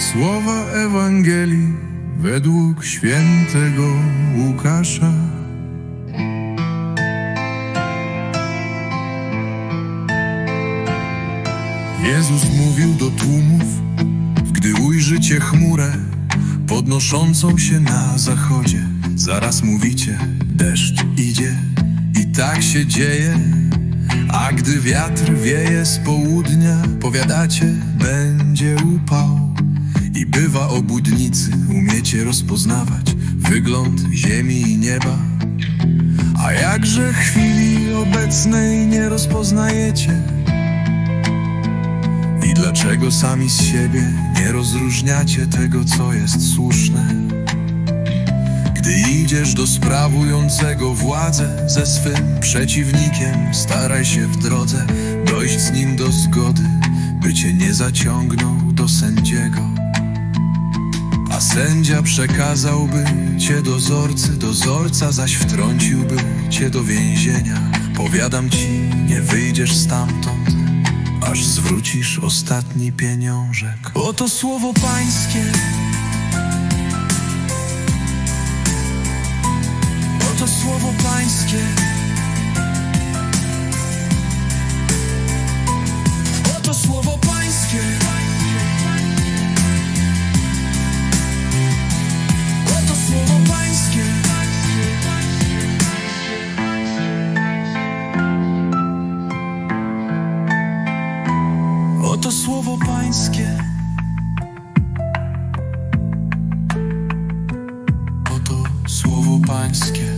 Słowa Ewangelii według świętego Łukasza. Jezus mówił do tłumów, gdy ujrzycie chmurę podnoszącą się na zachodzie. Zaraz mówicie, deszcz idzie i tak się dzieje. A gdy wiatr wieje z południa, powiadacie, będzie upał. I bywa o budnicy, umiecie rozpoznawać wygląd ziemi i nieba. A jakże chwili obecnej nie rozpoznajecie? I dlaczego sami z siebie nie rozróżniacie tego, co jest słuszne? Gdy idziesz do sprawującego władzę ze swym przeciwnikiem, staraj się w drodze dojść z nim do zgody, by cię nie zaciągnął do sędziego. Sędzia przekazałby cię dozorcy, dozorca zaś wtrąciłby cię do więzienia. Powiadam ci, nie wyjdziesz stamtąd, aż zwrócisz ostatni pieniążek. Oto słowo pańskie. Oto słowo pańskie. Oto słowo Pańskie. Oto słowo Pańskie.